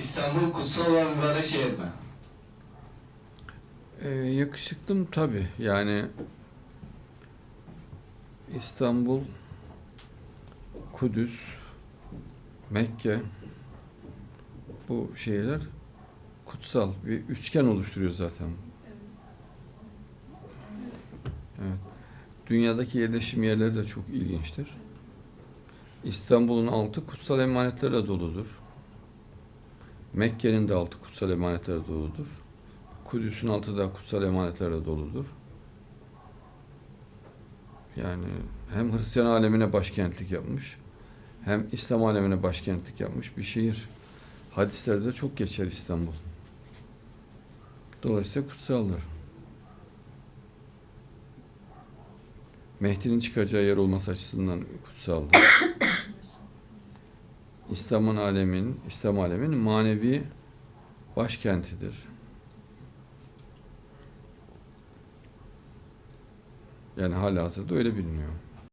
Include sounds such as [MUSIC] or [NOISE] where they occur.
İstanbul kutsal ve mübarek şehir mi? Ee, yakışıklım tabi. Yani İstanbul, Kudüs, Mekke bu şehirler kutsal bir üçgen oluşturuyor zaten. Evet. Dünyadaki yerleşim yerleri de çok ilginçtir. İstanbul'un altı kutsal emanetlerle doludur. Mekke'nin de altı kutsal emanetlerle doludur. Kudüs'ün altı da kutsal emanetlerle doludur. Yani hem Hristiyan alemine başkentlik yapmış, hem İslam alemine başkentlik yapmış bir şehir. Hadislerde de çok geçer İstanbul. Dolayısıyla kutsaldır. Mehdi'nin çıkacağı yer olması açısından kutsaldır. [COUGHS] İslam'ın alemin, İslam aleminin manevi başkentidir. Yani hala hazırda öyle biliniyor.